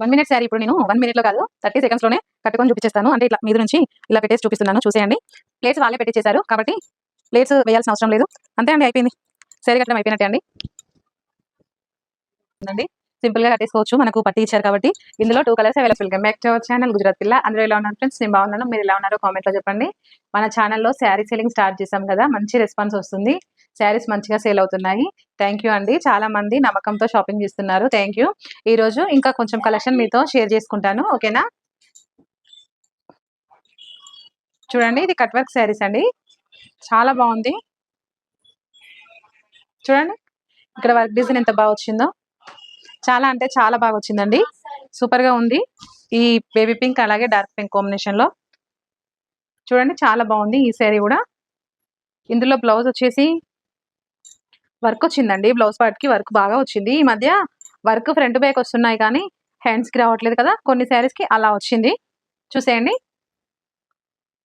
One minute sari ఇప్పుడు నేను one మినిట్లో కాదు థర్టీ సెకండ్స్లోనే కట్టుకొని చూపించేస్తాను. అంటే ఇట్లా మీద నుంచి ఇలా పెట్టేసి చూపిస్తున్నాను చూసేయండి. ప్లేట్స్ వాళ్ళే పెట్టేసారు కాబట్టి ప్లేట్స్ వేయాల్సిన అవసరం లేదు. అంతే అండి అయిపోయింది. శారీ కట్టడం అయిపోయినట్టే అండి. అండి సింపుల్గా కట్టేసుకోవచ్చు. మనకు పట్టి ఇచ్చారు కాబట్టి ఇందులో టూ కలర్స్ అవైలబుల్గా బ్యాక్ టు ఛానల్ గుజరాత్ పిల్ల అందులో ఎలా ఉన్నారు ఫ్రెండ్స్ నేను బాగున్నాను. మీరు ఎలా ఉన్నారో కామెంట్లో చెప్పండి. మన ఛానల్లో శారీ సెల్లింగ్ స్టార్ట్ చేసాం కదా. మంచి రెస్పాన్స్ వస్తుంది. శారీస్ మంచిగా సేల్ అవుతున్నాయి. థ్యాంక్ యూ అండి. చాలా మంది నమ్మకంతో షాపింగ్ చేస్తున్నారు. Thank you. ఈ రోజు ఇంకా కొంచెం కలెక్షన్ మీతో షేర్ చేసుకుంటాను. ఓకేనా? చూడండి ఇది కట్ వర్క్ శారీస్ అండి. చాలా బాగుంది. చూడండి ఇక్కడ వర్క్ డిజైన్ ఎంత బాగా వచ్చిందో. చాలా అంటే చాలా బాగా వచ్చిందండి. సూపర్గా ఉంది. ఈ బేబీ పింక్ అలాగే డార్క్ పింక్ కాంబినేషన్లో చూడండి చాలా బాగుంది ఈ శారీ కూడా. ఇందులో బ్లౌజ్ వచ్చేసి వర్క్ వచ్చిందండి. బ్లౌజ్ పార్ట్కి వర్క్ బాగా వచ్చింది. ఈ మధ్య వర్క్ ఫ్రంట్ బ్యాక్ వస్తున్నాయి కానీ హ్యాండ్స్కి రావట్లేదు కదా. కొన్ని శారీస్కి అలా వచ్చింది. చూసేయండి.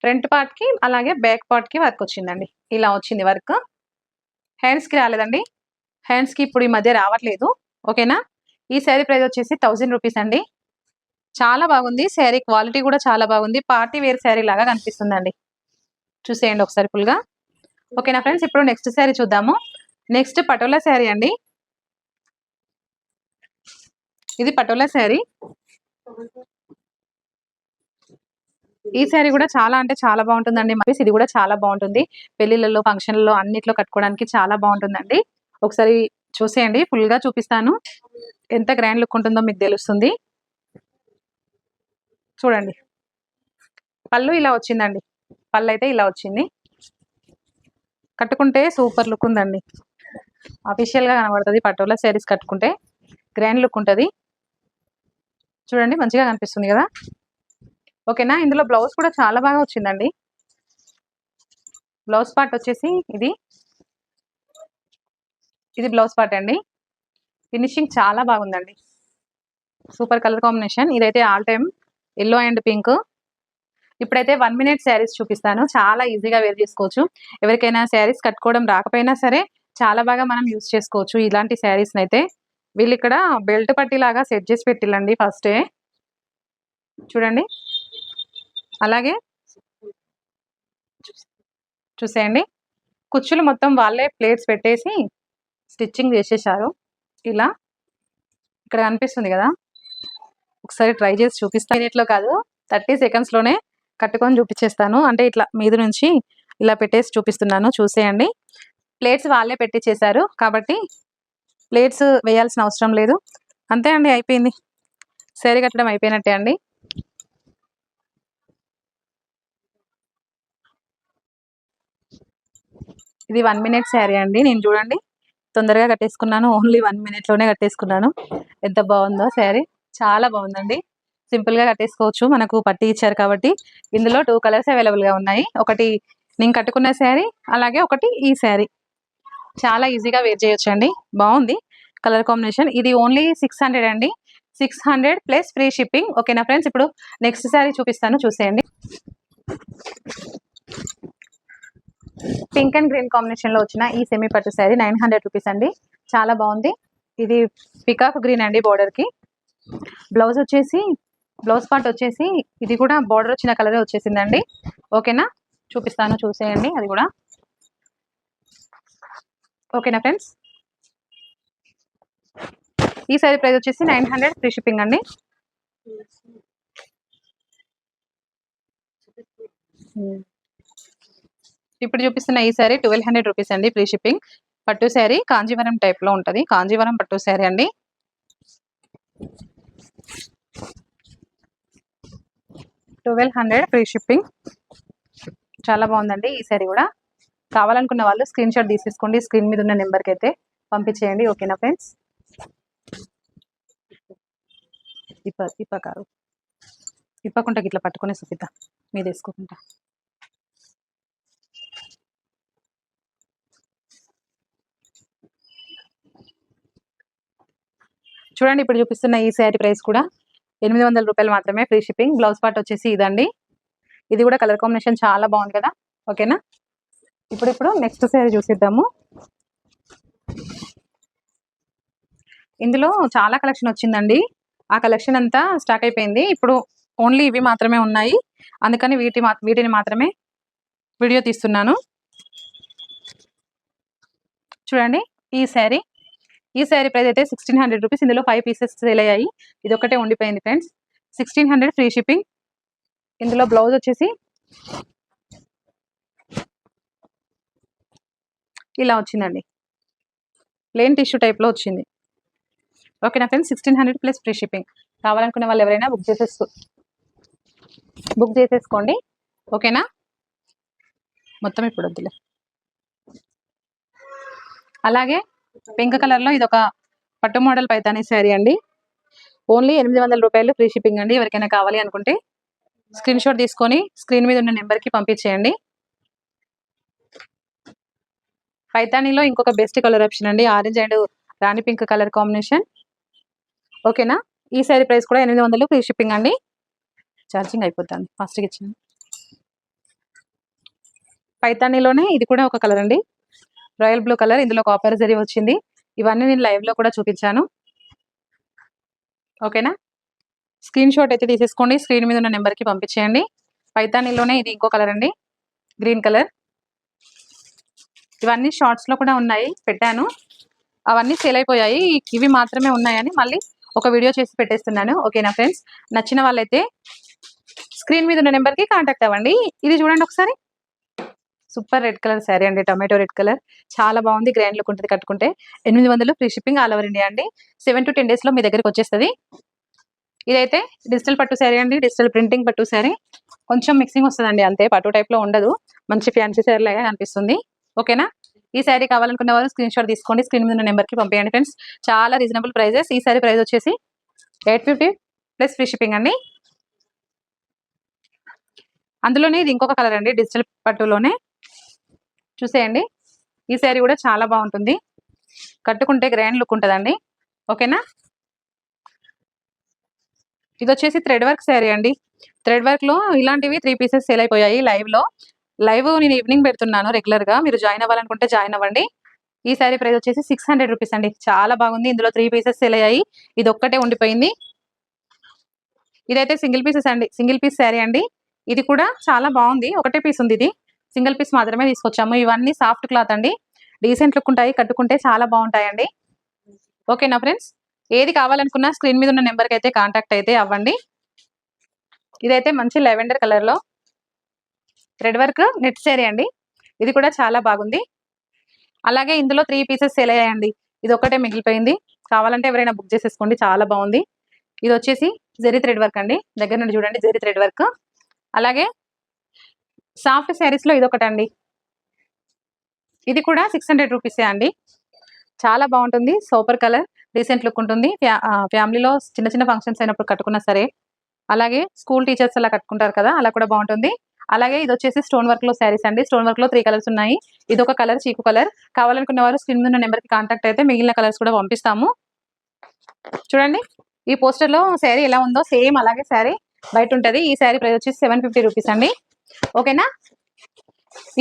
ఫ్రంట్ పార్ట్కి అలాగే బ్యాక్ పార్ట్కి వర్క్ వచ్చిందండి. ఇలా వచ్చింది వర్క్. హ్యాండ్స్కి రాలేదండి. హ్యాండ్స్కి ఇప్పుడు ఈ మధ్య రావట్లేదు. ఓకేనా? ఈ శారీ ప్రైస్ వచ్చేసి థౌజండ్ రూపీస్ అండి. చాలా బాగుంది. శారీ క్వాలిటీ కూడా చాలా బాగుంది. పార్టీ వేర్ శారీ లాగా కనిపిస్తుందండి. చూసేయండి ఒకసారి ఫుల్గా. ఓకేనా ఫ్రెండ్స్? ఇప్పుడు నెక్స్ట్ శారీ చూద్దాము. నెక్స్ట్ పటోలా శారీ అండి. ఇది పటోలా శారీ. ఈ శారీ కూడా చాలా అంటే చాలా బాగుంటుందండి. మరి ఇది కూడా చాలా బాగుంటుంది. పెళ్ళిళ్ళలో ఫంక్షన్లలో అన్నిట్లో కట్టుకోవడానికి చాలా బాగుంటుందండి. ఒకసారి చూసేయండి. ఫుల్గా చూపిస్తాను. ఎంత గ్రాండ్ లుక్ ఉంటుందో మీకు తెలుస్తుంది. చూడండి. పళ్ళు ఇలా వచ్చిందండి. పళ్ళు అయితే ఇలా వచ్చింది. కట్టుకుంటే సూపర్ లుక్ ఉందండి. గా కనబడుతుంది. పటోలా శారీస్ కట్టుకుంటే గ్రాండ్ లుక్ ఉంటుంది. చూడండి మంచిగా కనిపిస్తుంది కదా? ఓకేనా ఇందులో బ్లౌజ్ కూడా చాలా బాగా వచ్చిందండి. బ్లౌజ్ పార్ట్ వచ్చేసి ఇది. ఇది బ్లౌజ్ పార్ట్ అండి. ఫినిషింగ్ చాలా బాగుందండి. సూపర్ కలర్ కాంబినేషన్ ఇదైతే all time yellow and pink ఇప్పుడైతే వన్ మినిట్ శారీస్ చూపిస్తాను. చాలా ఈజీగా వేర్ చేసుకోవచ్చు. ఎవరికైనా శారీస్ కట్టుకోవడం రాకపోయినా సరే చాలా బాగా మనం యూస్ చేసుకోవచ్చు ఇలాంటి శారీస్ అయితే వీళ్ళు ఇక్కడ బెల్ట్ పట్టి లాగా సెట్ చేసి పెట్టిల్లండి ఫస్టే చూడండి. అలాగే చూసేయండి. కుచ్చులు మొత్తం వాళ్ళే ప్లేట్స్ పెట్టేసి స్టిచ్చింగ్ చేసేసారు ఇలా ఇక్కడ కనిపిస్తుంది కదా. ఒకసారి ట్రై చేసి చూపిస్తాను మినిట్లో కాదు థర్టీ సెకండ్స్లోనే కట్టుకొని చూపించేస్తాను. అంటే ఇట్లా మీద నుంచి ఇలా పెట్టేసి చూపిస్తున్నాను. చూసేయండి. ప్లేట్స్ వాళ్ళే పెట్టించేశారు కాబట్టి ప్లేట్స్ వేయాల్సిన అవసరం లేదు. అంతే అండి అయిపోయింది. శారీ కట్టడం అయిపోయినట్టే అండి. ఇది వన్ మినిట్ శారీ అండి నేను చూడండి. తొందరగా కట్టేసుకున్నాను ఓన్లీ వన్ మినిట్లోనే కట్టేసుకున్నాను. ఎంత బాగుందో శారీ. చాలా బాగుందండి. సింపుల్గా కట్టేసుకోవచ్చు మనకు పట్టి ఇచ్చారు కాబట్టి. ఇందులో టూ కలర్స్ అవైలబుల్గా ఉన్నాయి. ఒకటి నేను కట్టుకున్న శారీ అలాగే ఒకటి ఈ శారీ. చాలా ఈజీగా వేర్ చేయొచ్చు అండి బాగుంది. కలర్ కాంబినేషన్ ఇది ఓన్లీ సిక్స్ హండ్రెడ్ అండి. Six hundred plus free shipping ఓకేనా ఫ్రెండ్స్ ఇప్పుడు నెక్స్ట్ శారీ చూపిస్తాను. చూసేయండి. పింక్ అండ్ గ్రీన్ కాంబినేషన్లో వచ్చిన ఈ సెమీ పట్టు శారీ నైన్ హండ్రెడ్ రూపీస్ అండి. చాలా బాగుంది. ఇది పికాక్ గ్రీన్ అండి బోర్డర్కి. బ్లౌజ్ వచ్చేసి బ్లౌజ్ పార్ట్ వచ్చేసి ఇది కూడా బార్డర్ వచ్చిన కలరే వచ్చేసిందండి. ఓకేనా చూపిస్తాను. చూసేయండి. అది కూడా. ఓకేనా ఫ్రెండ్స్? ఈ శారీ ప్రైస్ వచ్చేసి నైన్ హండ్రెడ్ ఫ్రీ షిప్పింగ్ అండి. Hmm. ఇప్పుడు చూపిస్తున్న ఈ సారీ ట్వెల్వ్ హండ్రెడ్ రూపీస్ అండి ఫ్రీ షిప్పింగ్. పట్టు శారీ కాంజీవరం టైప్లో కాంజీవరం పట్టు శారీ అండి. Twelve hundred free shipping. చాలా బాగుందండి ఈ శారీ కూడా. కావాలనుకున్న వాళ్ళు స్క్రీన్ షాట్ తీసేసుకోండి. స్క్రీన్ మీద ఉన్న నెంబర్కి అయితే పంపించేయండి. ఓకేనా ఫ్రెండ్స్? ఇప్ప ఇప్ప కాదు ఇప్పకుంటా ఇట్లా పట్టుకునే సుపిత. మీద వేసుకోకుండా చూడండి ఇప్పుడు చూపిస్తున్న ఈ శారీ ప్రైస్ కూడా ఎనిమిది వందల రూపాయలు మాత్రమే ఫ్రీ షిప్పింగ్. బ్లౌజ్ పార్ట్ వచ్చేసి ఇదండి. ఇది కూడా కలర్ కాంబినేషన్ చాలా బాగుంది కదా. ఓకేనా? ఇప్పుడు ఇప్పుడు నెక్స్ట్ శారీ చూసిద్దాము. ఇందులో చాలా కలెక్షన్ వచ్చిందండి. ఆ కలెక్షన్ అంతా స్టాక్ అయిపోయింది. ఇప్పుడు ఓన్లీ ఇవి మాత్రమే ఉన్నాయి. అందుకని వీటి వీటిని మాత్రమే వీడియో తీస్తున్నాను. చూడండి ఈ శారీ. ఈ శారీ ప్రైస్ అయితే సిక్స్టీన్ హండ్రెడ్ రూపీస్. ఇందులో ఫైవ్ పీసెస్ సేల్ అయ్యాయి. ఇది ఒకటే ఉండిపోయింది friends. Sixteen hundred free shipping. ఇందులో బ్లౌజ్ వచ్చేసి ఇలా వచ్చిందండి. ప్లేన్ టిష్యూ టైప్లో వచ్చింది. ఓకేనా friends sixteen hundred plus free shipping. కావాలనుకునే వాళ్ళు ఎవరైనా బుక్ చేసేసుకో బుక్ చేసేసుకోండి. ఓకేనా? మొత్తం ఇప్పుడు వద్దులే. అలాగే పింక్ కలర్లో ఇది ఒక పట్టు మోడల్ పైతానీ శారీ అండి. ఓన్లీ ఎనిమిది వందల రూపాయలు ఫ్రీ షిప్పింగ్ అండి. ఎవరికైనా కావాలి అనుకుంటే స్క్రీన్ షాట్ తీసుకొని స్క్రీన్ మీద ఉన్న నెంబర్కి పంపించేయండి. పైతానీలో ఇంకొక బెస్ట్ కలర్ ఆప్షన్ అండి. Orange and Rani pink colour combination ఓకేనా ఈ సారీ ప్రైస్ కూడా ఎనిమిది వందలు ఫ్రీ షిప్పింగ్ అండి. ఛార్జింగ్ అయిపోతుంది. ఫాస్ట్గా ఇచ్చిన. పైతానీలోనే ఇది కూడా ఒక కలర్ అండి. రాయల్ బ్లూ కలర్ ఇందులో కాపర్ జరీ వచ్చింది. ఇవన్నీ నేను లైవ్లో లో కూడా చూపించాను. ఓకేనా స్క్రీన్ షాట్ అయితే తీసేసుకోండి. స్క్రీన్ మీద ఉన్న నెంబర్కి పంపించేయండి. పైతానీలోనే ఇది ఇంకో కలర్ అండి. గ్రీన్ కలర్ ఇవన్నీ షార్ట్స్లో కూడా ఉన్నాయి పెట్టాను. అవన్నీ సేల్ అయిపోయాయి. ఇవి మాత్రమే ఉన్నాయని మళ్ళీ ఒక వీడియో చేసి పెట్టేస్తున్నాను. ఓకేనా ఫ్రెండ్స్ నచ్చిన వాళ్ళైతే స్క్రీన్ మీద ఉన్న నెంబర్కి కాంటాక్ట్ అవ్వండి. ఇది చూడండి ఒకసారి. సూపర్ రెడ్ కలర్ శారీ అండి టొమాటో రెడ్ కలర్ చాలా బాగుంది గ్రాండ్ లుక్ ఉంటుంది కట్టుకుంటే. ఎనిమిది వందలు free shipping all over India అండి. సెవెన్ టు టెన్ డేస్లో మీ దగ్గరికి వచ్చేస్తుంది. ఇదైతే డిజిటల్ పట్టు శారీ అండి డిజిటల్ ప్రింటింగ్ పట్టు శారీ కొంచెం మిక్సింగ్ వస్తుందండి అంతే. పట్టు టైప్లో ఉండదు. మంచి ఫ్యాన్సీ శారీ లాగా అనిపిస్తుంది. ఓకేనా? ఈ శారీ కావాలనుకున్న వారు స్క్రీన్ షాట్ తీసుకోండి. స్క్రీన్ మీద ఉన్న నెంబర్కి పంపించండి ఫ్రెండ్స్ చాలా రీజనబుల్ ప్రైజెస్ ఈ శారీ ప్రైస్ వచ్చేసి eight fifty plus free shipping అండి. అందులోనే ఇది ఇంకొక కలర్ అండి. డిజిటల్ పట్టులోనే. చూసేయండి. ఈ శారీ కూడా చాలా బాగుంటుంది. కట్టుకుంటే గ్రాండ్ లుక్ ఉంటుందండి. ఓకేనా? ఇది వచ్చేసి థ్రెడ్ వర్క్ శారీ అండి. థ్రెడ్ వర్క్లో ఇలాంటివి త్రీ పీసెస్ సేల్ అయిపోయాయి లైవ్లో. లైవ్ నేను ఈవినింగ్ పెడుతున్నాను రెగ్యులర్గా మీరు జాయిన్ అవ్వాలనుకుంటే జాయిన్ అవ్వండి. ఈ శారీ ప్రైస్ వచ్చేసి సిక్స్ హండ్రెడ్ రూపీస్ అండి. చాలా బాగుంది. ఇందులో త్రీ పీసెస్ సేల్ అయ్యాయి. ఇది ఒక్కటే ఉండిపోయింది. ఇదైతే సింగిల్ పీసెస్ అండి. సింగిల్ పీస్ శారీ అండి. ఇది కూడా చాలా బాగుంది. ఒకటే పీస్ ఉంది ఇది. సింగిల్ పీస్ మాత్రమే తీసుకొచ్చాము. ఇవన్నీ సాఫ్ట్ క్లాత్ అండి. డీసెంట్ లుక్ ఉంటాయి. కట్టుకుంటే చాలా బాగుంటాయండి. ఓకేనా ఫ్రెండ్స్ ఏది కావాలనుకున్నా స్క్రీన్ మీద ఉన్న నెంబర్కి అయితే కాంటాక్ట్ అయితే అవ్వండి. ఇదైతే మంచి lavender colour thread work net sari అండి. ఇది కూడా చాలా బాగుంది. అలాగే ఇందులో త్రీ పీసెస్ సేల్ అయ్యాయండి. ఇది ఒకటే మిగిలిపోయింది. కావాలంటే ఎవరైనా బుక్ చేసేసుకోండి. చాలా బాగుంది. ఇది వచ్చేసి జెరీ థ్రెడ్ వర్క్ అండి. దగ్గర నుండి చూడండి జెరీ థ్రెడ్ వర్క్. అలాగే సాఫ్ట్ శారీస్లో ఇది ఒకటండి ఇది కూడా సిక్స్ హండ్రెడ్ రూపీసే అండి. చాలా బాగుంటుంది. సూపర్ కలర్ రీసెంట్ లుక్ ఉంటుంది. ఫ్యా- ఫ్యామిలీలో చిన్న చిన్న ఫంక్షన్స్ అయినప్పుడు కట్టుకున్నా సరే. అలాగే స్కూల్ టీచర్స్ అలా కట్టుకుంటారు కదా అలా కూడా బాగుంటుంది. అలాగే ఇది వచ్చేసి స్టోన్ వర్క్లో శారీస్ అండి. స్టోన్ వర్క్లో త్రీ కలర్స్ ఉన్నాయి. ఇది ఒక కలర్ చీకు కలర్ కావాలనుకున్న వారు స్క్రీన్ మీద ఉన్న నెంబర్కి కాంటాక్ట్ అయితే మిగిలిన కలర్స్ కూడా పంపిస్తాము. చూడండి ఈ పోస్టర్లో శారీ ఎలా ఉందో సేమ్ అలాగే శారీ బయట ఉంటది. ఈ శారీ ప్రైస్ వచ్చేసి సెవెన్ ఫిఫ్టీ రూపీస్ అండి. ఓకేనా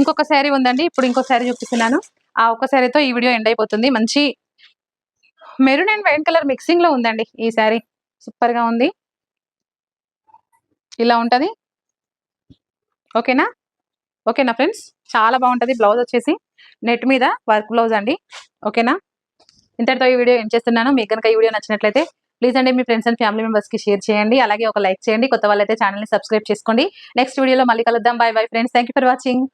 ఇంకొక శారీ ఉందండి. ఇప్పుడు ఇంకో శారీ చూపిస్తున్నాను. ఆ ఒక్క శారీతో ఈ వీడియో ఎండ్ అయిపోతుంది. మంచి మెరూన్ అండ్ వైట్ కలర్ మిక్సింగ్లో ఉందండి ఈ శారీ సూపర్గా ఉంది. ఇలా ఉంటది. ఓకేనా? ఓకేనా ఫ్రెండ్స్? చాలా బాగుంటది. బ్లౌజ్ వచ్చేసి నెట్ మీద వర్క్ బ్లౌజ్ అండి. ఓకేనా? ఇంతటితో ఈ వీడియో ఏం చేస్తున్నాను. మీకు కనుక ఈ వీడియో నచ్చినట్లయితే ప్లీజ్ అండి మీ ఫ్రెండ్స్ అండ్ ఫ్యామిలీ మెంబర్స్కి షేర్ చేయండి. అలాగే ఒక లైక్ చేయండి. కొత్త వాళ్ళైతే ఛానల్ని సబ్స్క్రైబ్ చేసుకోండి. నెక్స్ట్ వీడియోలో మళ్ళీ కలుద్దాం. Bye bye friends. Thank for watching.